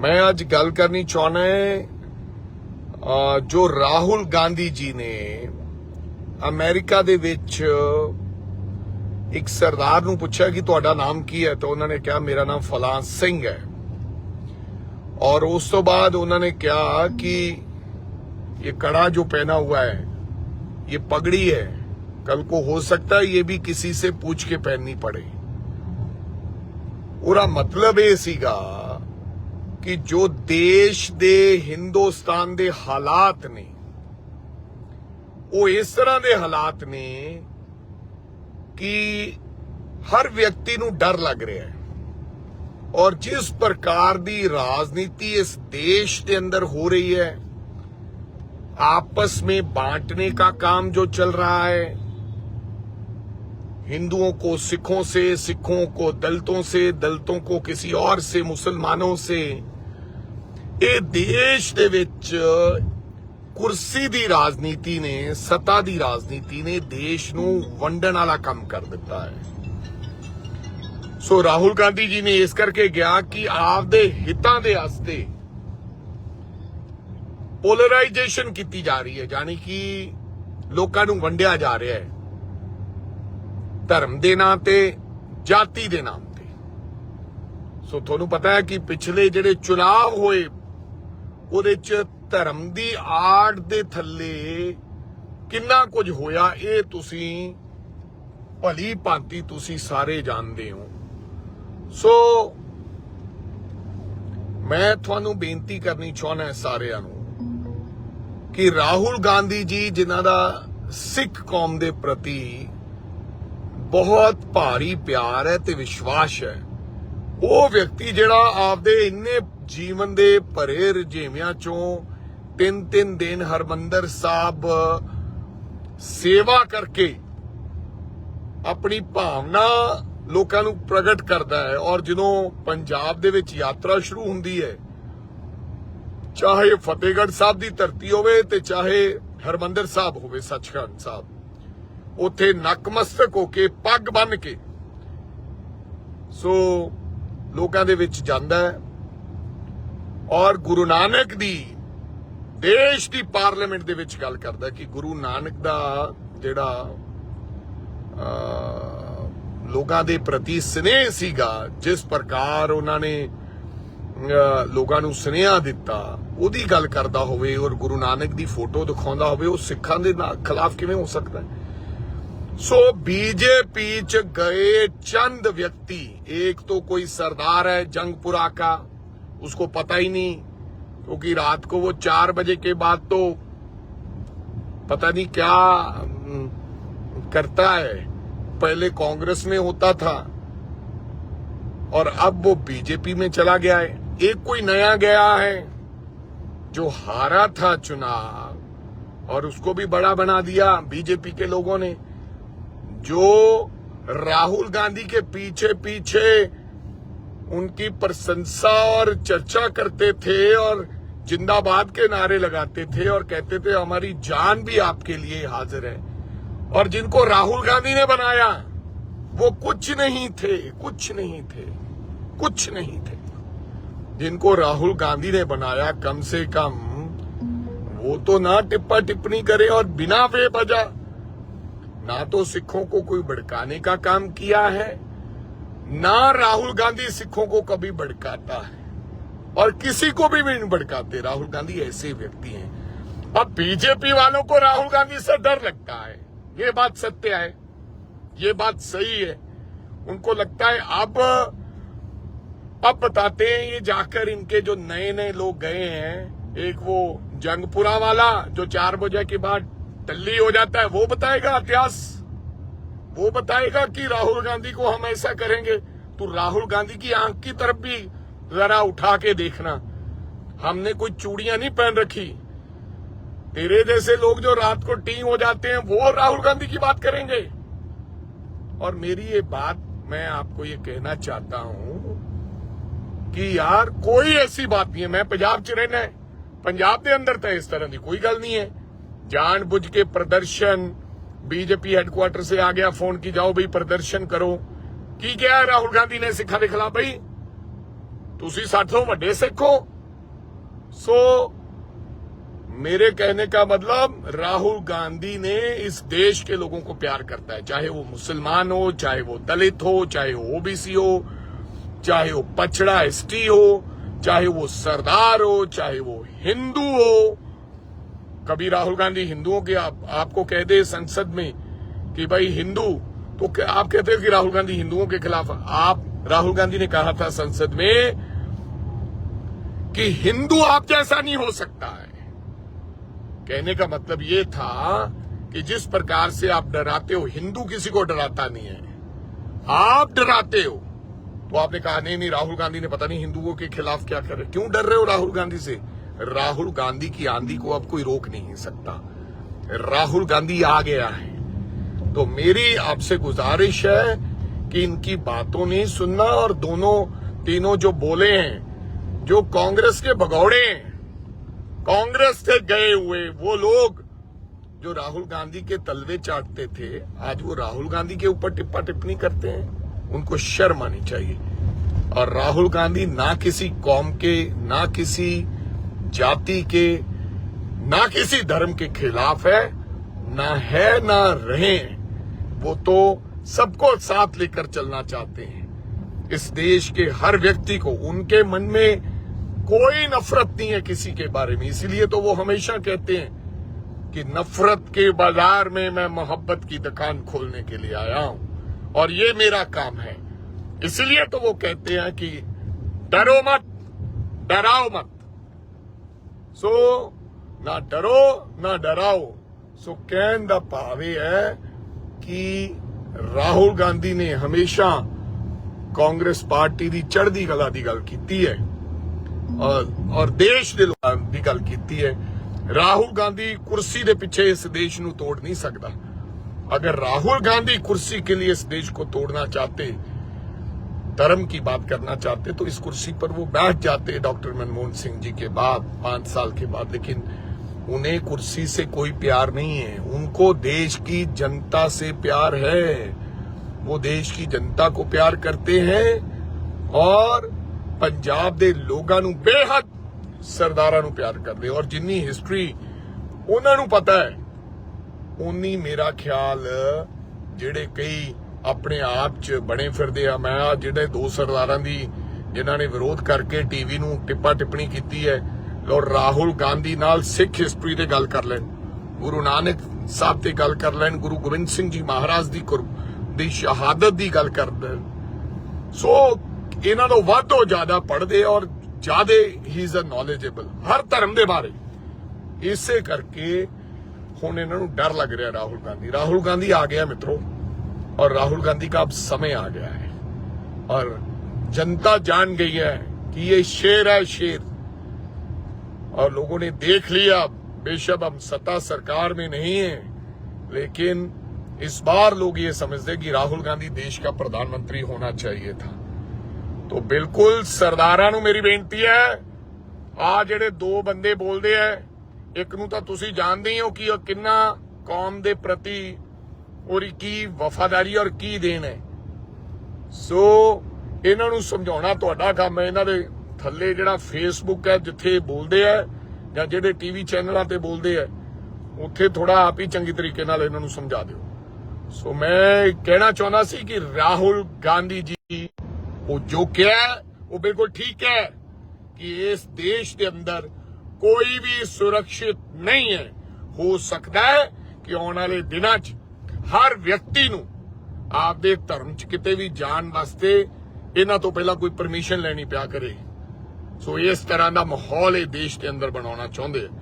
ਮੈਂ ਅੱਜ ਗੱਲ ਕਰਨੀ ਚਾਹਣਾ ਹੈ ਅ, ਜੋ ਰਾਹੁਲ ਗਾਂਧੀ ਜੀ ਨੇ ਅਮਰੀਕਾ ਦੇ ਵਿੱਚ ਇੱਕ ਸਰਦਾਰ ਨੂੰ ਪੁੱਛਿਆ ਕਿ ਤੁਹਾਡਾ ਨਾਮ ਕੀ ਹੈ ਤਾਂ ਉਹਨਾਂ ਨੇ ਕਿਹਾ ਮੇਰਾ ਨਾਮ ਫਲਾਂ ਸਿੰਘ ਹੈ और उस तो बाद उन्होंने कहा कि ये कड़ा जो पहना हुआ है ये पगड़ी है कल को हो सकता है ये भी किसी से पूछ के पहननी पड़े ਉਹਦਾ ਮਤਲਬ ਇਹ ਸੀਗਾ ਕਿ ਜੋ ਦੇਸ਼ ਦੇ ਹਿੰਦੁਸਤਾਨ ਦੇ ਹਾਲਾਤ ਨੇ ਉਹ ਇਸ ਤਰ੍ਹਾਂ ਦੇ ਹਾਲਾਤ ਨੇ ਕਿ ਹਰ ਵਿਅਕਤੀ ਨੂੰ ਡਰ ਲੱਗ ਰਿਹਾ ਹੈ और जिस प्रकार दी राजनीति इस देश के अंदर हो रही है आपस में बांटने का काम जो चल रहा है हिंदुओं को सिखों से सिखों को दलितों से दलितों को किसी और से मुसलमानों से ਇਹ ਦੇਸ਼ ਦੇ ਵਿੱਚ ਕੁਰਸੀ ਦੀ ਰਾਜਨੀਤੀ ਨੇ ਸੱਤਾ ਦੀ ਰਾਜਨੀਤੀ ਨੇ ਦੇਸ਼ ਨੂੰ ਵੰਡਣ ਵਾਲਾ ਕੰਮ ਕਰ ਦਿੱਤਾ ਹੈ ਸੋ ਰਾਹੁਲ ਗਾਂਧੀ ਜੀ ਨੇ ਇਸ ਕਰਕੇ ਗਿਆ ਕਿ ਆਪਦੇ ਹਿੱਤਾਂ ਦੇ ਵਾਸਤੇ ਪੋਲਰਾਈਜੇਸ਼ਨ ਕੀਤੀ ਜਾ ਰਹੀ ਹੈ ਯਾਨੀ ਕਿ ਲੋਕਾਂ ਨੂੰ ਵੰਡਿਆ ਜਾ ਰਿਹਾ ਹੈ ਧਰਮ ਦੇ ਨਾਂ ਤੇ, ਜਾਤੀ ਦੇ ਨਾਮ ਤੇ। ਸੋ ਤੁਹਾਨੂੰ ਪਤਾ ਹੈ ਕਿ ਪਿਛਲੇ ਜਿਹੜੇ ਚੁਣਾਵ ਹੋਏ, ਉਹਦੇ ਚ ਧਰਮ ਦੀ ਆੜ ਦੇ ਥੱਲੇ ਕਿੰਨਾ ਕੁਝ ਹੋਇਆ, ਇਹ ਤੁਸੀਂ ਭਲੀ ਭਾਂਤੀ ਤੁਸੀਂ ਸਾਰੇ ਜਾਣਦੇ ਹੋ। ਸੋ ਮੈਂ ਤੁਹਾਨੂੰ ਬੇਨਤੀ ਕਰਨੀ ਚਾਹੁੰਦਾ ਸਾਰਿਆਂ ਨੂੰ ਕਿ ਰਾਹੁਲ ਗਾਂਧੀ ਜੀ, ਜਿਨ੍ਹਾਂ ਦਾ ਸਿੱਖ ਕੌਮ ਦੇ ਪ੍ਰਤੀ ਬਹੁਤ ਭਾਰੀ ਪਿਆਰ ਹੈ ਤੇ ਵਿਸ਼ਵਾਸ ਹੈ। ਉਹ ਵਿਅਕਤੀ ਜਿਹੜਾ ਆਪਦੇ ਇੰਨੇ ਜੀਵਨ ਦੇ ਭਰੇ ਰਜੇਵਿਆਂ ਚੋਂ ਤਿੰਨ ਤਿੰਨ ਦਿਨ ਹਰਮੰਦਰ ਸਾਹਿਬ ਸੇਵਾ ਕਰਕੇ ਆਪਣੀ ਭਾਵਨਾ ਲੋਕਾਂ ਨੂੰ ਪ੍ਰਗਟ ਕਰਦਾ ਹੈ ਔਰ ਜਦੋਂ ਪੰਜਾਬ ਦੇ ਵਿੱਚ ਯਾਤਰਾ ਸ਼ੁਰੂ ਹੁੰਦੀ ਹੈ, ਚਾਹੇ ਫਤਿਹਗੜ੍ਹ ਸਾਹਿਬ ਦੀ ਧਰਤੀ ਹੋਵੇ ਤੇ ਚਾਹੇ ਹਰਮੰਦਰ ਸਾਹਿਬ ਹੋਵੇ, ਸੱਚਖੰਡ ਸਾਹਿਬ। ਉੱਥੇ ਨਕਮਸਤਕ ਹੋ ਕੇ ਪੱਗ ਬੰਨ ਕੇ। ਸੋ ਲੋਕਾਂ ਦੇ ਵਿੱਚ ਜਾਂਦਾ ਹੈ। ਔਰ ਗੁਰੂ ਨਾਨਕ ਦੀ ਦੇਸ਼ ਦੀ ਪਾਰਲੀਮੈਂਟ ਦੇ ਵਿੱਚ ਗੱਲ ਕਰਦਾ ਕਿ ਗੁਰੂ ਨਾਨਕ ਦਾ ਜਿਹੜਾ ਅਹ, ਲੋਕਾਂ ਦੇ ਪ੍ਰਤੀ ਸਨੇਹ ਸੀਗਾ ਜਿਸ ਪ੍ਰਕਾਰ ਉਹਨਾਂ ਨੇ ਲੋਕਾਂ ਨੂੰ ਸੁਨੇਹਾ ਦਿੱਤਾ ਉਹਦੀ ਗੱਲ ਕਰਦਾ ਹੋਵੇ ਔਰ ਗੁਰੂ ਨਾਨਕ ਦੀ ਫੋਟੋ ਦਿਖਾਉਂਦਾ ਹੋਵੇ ਉਹ ਸਿੱਖਾਂ ਦੇ ਖਿਲਾਫ ਕਿਵੇਂ ਹੋ ਸਕਦਾ ਹੈ? सो बीजेपी च गए चंद व्यक्ति। एक तो कोई सरदार है जंगपुरा का उसको पता ही नहीं क्योंकि रात को वो चार बजे के बाद तो पता नहीं क्या हम्म, करता है। पहले कांग्रेस में होता था और अब वो बीजेपी में चला गया है। एक कोई नया गया है जो हारा था चुनाव और उसको भी बड़ा बना दिया बीजेपी के लोगों ने। जो राहुल गांधी के पीछे पीछे उनकी प्रशंसा और चर्चा करते थे और जिंदाबाद के नारे लगाते थे और कहते थे, हमारी जान भी आपके लिए हाजिर है। और जिनको राहुल गांधी ने बनाया, वो कुछ नहीं थे, कुछ नहीं थे, कुछ नहीं थे। जिनको राहुल गांधी ने बनाया, कम से कम वो तो ना टिप्पा टिप्पणी करे और बिना बेवजह ना तो सिखों को कोई भड़काने का काम किया है, ना राहुल गांधी सिखों को कभी भड़काता है। और किसी को भी नहीं भड़काते, राहुल गांधी ऐसे व्यक्ति हैं। अब बीजेपी वालों को राहुल गांधी से डर लगता है। ये बात सत्य है, ये बात सही है। उनको लगता है अब अब बताते हैं, ये जाकर इनके जो नए नए लोग गए हैं, एक वो जंगपुरा वाला, जो चार बजे के बाद तल्ली हो जाता है, वो बताएगा इतिहास। वो बताएगा कि राहुल गांधी को हम ऐसा करेंगे। तो राहुल गांधी की आँख की तरफ़ भी जरा उठा के देखना। हमने कोई चूड़ियाँ नहीं पहन रखी। तेरे जैसे लोग जो रात को टी हो जाते हैं, वो राहुल गांधी की बात करेंगे। और मेरी ये बात, मैं आपको ये कहना चाहता हूँ कि यार कोई ऐसी बात नहीं है। मैं पंजाब च रहना है। पंजाब के अंदर तो इस तरह की कोई गल नहीं है। जान बुझ के प्रदर्शन बीजेपी हेडक्वार्टर से आ गया फोन की जाओ भाई प्रदर्शन करो की क्या है राहुल गांधी ने सिखा के खिलाफ भाई ਤੁਸੀਂ ਸਾਡੇ ਤੋਂ ਵੱਡੇ ਸਿੱਖ ਹੋ सो मेरे कहने का मतलब राहुल गांधी ने इस देश के लोगों को प्यार करता है चाहे वो मुसलमान हो चाहे वो दलित हो चाहे वो ओबीसी हो चाहे वो पछड़ा एसटी हो चाहे वो सरदार हो चाहे वो हिंदू हो कभी राहुल गांधी हिंदुओं के आप, आपको कह दे संसद में कि भाई हिंदू तो आप कहते हो कि राहुल गांधी हिंदुओं के खिलाफ? आप राहुल गांधी ने कहा था संसद में कि हिंदू आप जैसा नहीं हो सकता है। कहने का मतलब ये था कि जिस प्रकार से आप डराते हो हिंदू किसी को डराता नहीं है। आप डराते हो। तो आपने कहा नहीं नहीं राहुल गांधी ने पता नहीं हिंदुओं के खिलाफ क्या कर रहे क्यों डर रहे हो राहुल गांधी से? राहुल गांधी की आंधी को अब कोई रोक नहीं सकता। राहुल गांधी आ गया है। तो मेरी आपसे गुजारिश है कि इनकी बातों नहीं सुनना और दोनों, तीनों जो बोले हैं, जो कांग्रेस के भगौड़े कांग्रेस से गए हुए वो लोग जो राहुल गांधी के तलवे चाटते थे, आज वो राहुल गांधी के ऊपर टिप्पा टिप्पणी करते हैं। उनको शर्म आनी चाहिए। और राहुल गांधी ना किसी कौम के, ना किसी जाति के ना किसी धर्म के खिलाफ है, ना है, ना रहे, वो तो सबको साथ लेकर चलना चाहते हैं। इस देश के हर व्यक्ति को उनके मन में कोई नफरत नहीं है किसी के बारे में। इसीलिए तो वो हमेशा कहते हैं कि नफरत के बाज़ार में मैं मोहब्बत की दुकान खोलने के लिए आया हूँ, और ये मेरा काम है। इसलिए तो वो कहते हैं कि डरो मत, डराओ मत। ਸੋ ਨਾ ਡਰੋ, ਨਾ ਡਰਾਓ। ਸੋ ਕਹਿਣ ਦਾ ਭਾਵ ਇਹ ਹੈ ਕਿ ਰਾਹੁਲ ਗਾਂਧੀ ਨੇ ਹਮੇਸ਼ਾ ਕਾਂਗਰਸ ਪਾਰਟੀ ਦੀ ਚੜ੍ਹਦੀ ਕਲਾ ਦੀ ਗੱਲ ਕੀਤੀ ਹੈ। ਔਰ ਔਰ ਦੇਸ਼ ਦੇ ਲੋਕਾਂ ਦੀ ਗੱਲ ਕੀਤੀ ਹੈ। ਰਾਹੁਲ ਗਾਂਧੀ ਕੁਰਸੀ ਦੇ ਪਿੱਛੇ ਇਸ ਦੇਸ਼ ਨੂੰ ਤੋੜ ਨਹੀਂ ਸਕਦਾ। ਅਗਰ ਰਾਹੁਲ ਗਾਂਧੀ ਕੁਰਸੀ ਕੇ ਲਈ ਇਸ ਦੇਸ਼ ਕੋ ਤੋੜਨਾ ਚਾਹਤੇ धर्म की बात करना चाहते तो इस कुर्सी पर वो बैठ जाते डॉक्टर मनमोहन सिंह जी के बाद पांच साल के बाद लेकिन उन्हें कुर्सी से कोई प्यार नहीं है उनको देश की जनता से प्यार है वो देश की जनता को प्यार करते हैं और ਪੰਜਾਬ ਦੇ ਲੋਕਾਂ ਨੂੰ ਬੇਹੱਦ ਸਰਦਾਰਾਂ ਨੂੰ ਪਿਆਰ ਕਰਦੇ ਔਰ ਜਿੰਨੀ ਹਿਸਟਰੀ ਉਹਨਾਂ ਨੂੰ ਪਤਾ ਹੈ ਉਨੀ ਮੇਰਾ ਖਿਆਲ ਜਿਹੜੇ ਕਈ ਆਪਣੇ ਆਪ 'ਚ ਬਣੇ ਫਿਰਦੇ ਆ। ਮੈਂ ਆ ਜਿਹੜੇ ਦੋ ਸਰਦਾਰਾਂ ਦੀ ਜਿਨ੍ਹਾਂ ਨੇ ਵਿਰੋਧ ਕਰਕੇ ਟੀਵੀ ਨੂੰ ਟਿੱਪਾ ਟਿੱਪਣੀ ਕੀਤੀ ਹੈ ਔਰ ਰਾਹੁਲ ਗਾਂਧੀ ਨਾਲ ਸਿੱਖ ਹਿਸਟਰੀ ਤੇ ਗੱਲ ਕਰ ਲੈਣ। ਗੁਰੂ ਨਾਨਕ ਸਾਹਿਬ ਤੇ ਗੱਲ ਕਰ ਲੈਣ। ਗੁਰੂ ਗੋਬਿੰਦ ਸਿੰਘ ਜੀ ਮਹਾਰਾਜ ਦੀ ਦੀ ਸ਼ਹਾਦਤ ਦੀ ਗੱਲ ਕਰ ਲੈਣ। ਸੋ ਇਹਨਾਂ ਤੋਂ ਵੱਧ ਤੋਂ ਜ਼ਿਆਦਾ ਪੜ੍ਹਦੇ ਔਰ ਜ਼ਿਆਦਾ ਹੀ ਇਜ਼ ਅ ਨੌਲੇਜੇਬਲ ਹਰ ਧਰਮ ਦੇ ਬਾਰੇ। ਇਸੇ ਕਰਕੇ ਹੁਣ ਇਹਨਾਂ ਨੂੰ ਡਰ ਲੱਗ ਰਿਹਾ ਰਾਹੁਲ ਗਾਂਧੀ। ਰਾਹੁਲ ਗਾਂਧੀ ਆ ਗਿਆ ਮਿੱਤਰੋ। और राहुल गांधी का अब समय आ गया है और जनता जान गई है कि ये शेर है शेर और लोगों ने देख लिया बेशक हम सत्ता सरकार में नहीं है लेकिन इस बार लोग ये समझते कि राहुल गांधी देश का प्रधानमंत्री होना चाहिए था तो बिल्कुल ਸਰਦਾਰਾਂ ਨੂੰ ਮੇਰੀ ਬੇਨਤੀ ਹੈ ਆ ਜਿਹੜੇ ਦੋ ਬੰਦੇ ਬੋਲਦੇ ਆ ਇੱਕ ਨੂੰ ਤਾਂ ਤੁਸੀਂ ਜਾਣਦੇ ਹੀ ਹੋ ਕਿ ਉਹ ਕਿੰਨਾ ਕੌਮ ਦੇ ਪ੍ਰਤੀ ਔਰ ਕੀ ਵਫਾਦਾਰੀ ਔਰ ਕੀ ਦੇਣ ਹੈ। ਸੋ ਇਹਨਾਂ ਨੂੰ ਸਮਝਾਉਣਾ ਤੁਹਾਡਾ ਕੰਮ ਹੈ। ਇਹਨਾਂ ਦੇ ਥੱਲੇ ਜਿਹੜਾ ਫੇਸਬੁੱਕ ਹੈ, ਜਿੱਥੇ ਬੋਲਦੇ ਆ ਜਾਂ ਜਿਹੜੇ ਟੀਵੀ ਚੈਨਲਾਂ ਤੇ ਬੋਲਦੇ ਆ ਉੱਥੇ ਥੋੜਾ ਆਪ ਹੀ ਚੰਗੀ ਤਰੀਕੇ ਨਾਲ ਇਹਨਾਂ ਨੂੰ ਸਮਝਾ ਦਿਓ। ਸੋ ਮੈਂ ਕਹਿਣਾ ਚਾਹੁੰਦਾ ਸੀ ਕਿ ਰਾਹੁਲ ਗਾਂਧੀ ਜੀ, ਉਹ ਜੋ ਕਿਹਾ ਉਹ ਬਿਲਕੁਲ ਠੀਕ ਹੈ ਕਿ ਇਸ ਦੇਸ਼ ਦੇ ਅੰਦਰ ਕੋਈ ਵੀ ਸੁਰੱਖਿਅਤ ਨਹੀਂ ਹੈ। ਹੋ ਸਕਦਾ ਹੈ ਕਿ ਆਉਣ ਵਾਲੇ ਦਿਨਾਂ 'ਚ ਹਰ ਵਿਅਕਤੀ ਨੂੰ ਆਪਦੇ ਧਰਮ 'ਚ ਕਿਤੇ ਵੀ ਜਾਣ ਵਾਸਤੇ ਇਹਨਾਂ ਤੋਂ ਪਹਿਲਾਂ ਕੋਈ ਪਰਮਿਸ਼ਨ ਲੈਣੀ ਪਿਆ ਕਰੇ। ਸੋ ਇਸ ਤਰ੍ਹਾਂ ਦਾ ਮਾਹੌਲ ਇਹ ਦੇਸ਼ ਦੇ ਅੰਦਰ ਬਣਾਉਣਾ ਚਾਹੁੰਦੇ ਆ।